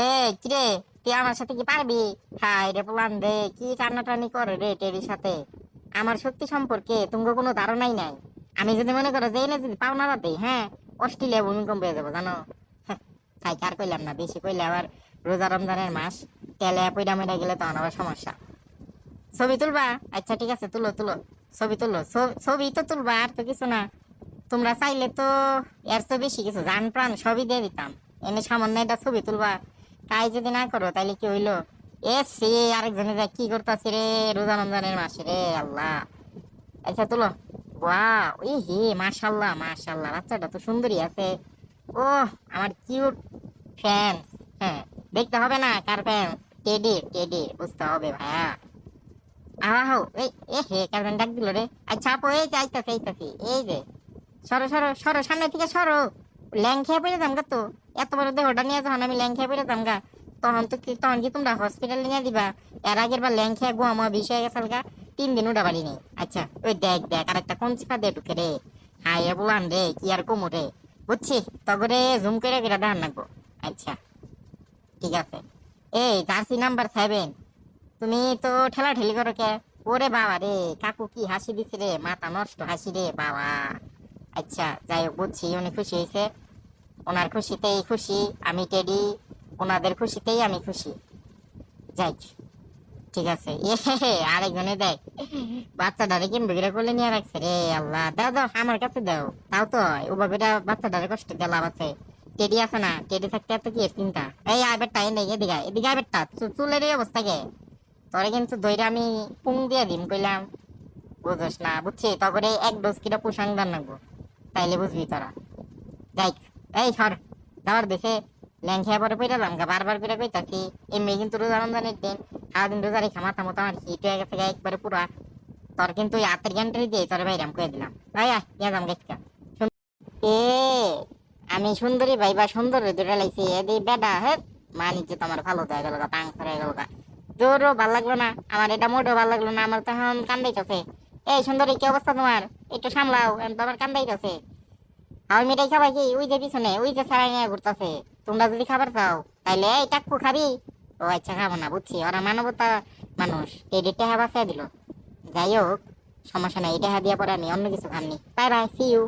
এ কিরে তুই আমার সাথে কি পারবি? হাই রে পোলান রে কি টানাটানি করে রে টেরির সাথে? আমার শক্তি সম্পর্কে তোমার কোনো ধারণাই নাই। আমি যদি মনে করো যে এনে যদি পাওনা রাতে হ্যাঁ অস্ট্রেলিয়া ভূমিকম্প হয়ে যাব জানো? হ্যাঁ, তাই আর কইলাম না বেশি কইলে আবার রোজা রমজানের মাস তেলে পয়ডা মেডা গেলে তখন আবার সমস্যা। ছবি তুলবা? আচ্ছা ঠিক আছে তুলো তুলো। ছবি তুলো। ছবি তো তুলবা আর তো কিছু না। তোমরা চাইলে তো এর তো বেশি কিছু জান প্রাণ সবই দিয়ে দিতাম। এনে সামান্য একটা ছবি তুলবা। তাই যদি না করো, তাইলে কি হইল? এ সে, আরেকজনে দেখ কি করতেছে রে রোজা রমজানের মাসে রে আল্লাহ। আচ্ছা তুলো। ওয়াও এই হে মাশাল্লাহ মাশাল্লাহ বাচ্চাটা তো সুন্দরী আছে। ও আমার কিউট ফ্যান্স। হ্যাঁ দেখতে হবে না কার ফ্যান্স? টেডি টেডি বুঝতে হবে ভাইয়া। আহো এই, এ হে কারণ ডাক দিল রে। আচ্ছা আপু এই যে আইতাছে, আইতাছি, এই যে। সরো সরো সরো, সামনে থেকে সরো। ল্যাং খেয়ে পড়ে যাম তো। এত বড় দেহটা নিয়ে যখন আমি ল্যাং পড়ে যাম গা তখন তো তখন কি তোমরা হসপিটালে নিয়ে দিবা? এর আগের বার ল্যাং খেয়ে গো, আমার বিষয় গেছে গা, তিন দিন উঠা পারি নেই আচ্ছা ওই দেখ দেখ আর একটা কোন চিপা দে ঢুকে রে? হাই বলান রে, কি আর কমু রে? বুঝছি? তগরে জুম করে করে ডান নাকবো আচ্ছা ঠিক আছে। এই, জার্সি নাম্বার সেভেন তুমি তো ঠেলা ঠেলি করো কে? ওরে বাবা রে, কাকু কি হাসি দিছে রে? মাথা নষ্ট হাসি রে, বাবা। আচ্ছা যাই হোক, বুঝছি অনেক খুশি হয়েছে ওনার খুশিতেই খুশি আমি টেডি ওনাদের খুশিতেই আমি খুশি। যাই ঠিক আছে। হে, আরেকজনে দেখ বাচ্চাটারে কিনবে করে কোলে নিয়ে রাখছে রে আল্লাহ। দাও দাও আমার কাছে দাও। তাও তো ওভাবে বাচ্চাটারে কষ্ট দিয়ে লাভ আছে। টেডি আছে না? টেডি থাকতে এত কি চিন্তা? এই আবেরটা এনে এদিকে এদিকে আবেরটা চুলের এই অবস্থা কে? তোরে কিন্তু দইরা আমি পুং দিয়ে দিম কইলাম। বুঝোস না বুঝছি? তারপরে এক ডোজ কিটা পোষণ দান নাকবো তাইলে বুঝবি তোরা। যাই। এই সর যাওয়ার দেশে ল্যাংখা পরে পইরা যাম গা, বারবার করে কইতাছি, এমনি কিন্তু রোজা রমজানের দিন, সারাদিন রোজা রেখা, মাথা মতো আমার হিট হয়ে গেছে একবারে পুরা। তোর কিন্তু হাতের ঘন্টারি দিয়ে তোর বাইরাম কয়ে দিলাম। ভাই ইয়া যাম গেছকা এ, আমি সুন্দরী ভাই, বা সুন্দর দুটা লাইছি এদি বেডা হে মানিজ্য তোমার ভালো হয়ে গেল পাংসার হয়ে গেল জোরও ভালো লাগল না, আমার এটা মোটেও ভালো লাগল না, আমার তখন কান্দাইতেছে। এই সুন্দরী, কি অবস্থা তোমার? একটু সামলাও, এখন তো আমার কান্দাইতেছে। মিঠাই খাবার কি ওই যে পিছনে, ওই যে সারাই নিয়ে ঘুরতেছে। তোমরা যদি খাবার চাও, তাইলে এই টাক্কু খাবি। ও আচ্ছা খাব না, বুঝছি। ওরা মানবতা মানুষ, এই ডেটে হ্যাঁ বাঁচাই দিল। যাই হোক, সমস্যা নাই এটা হ্যাঁ দিয়া পরে আমি অন্য কিছু খাননি বাই বাই সি ইউ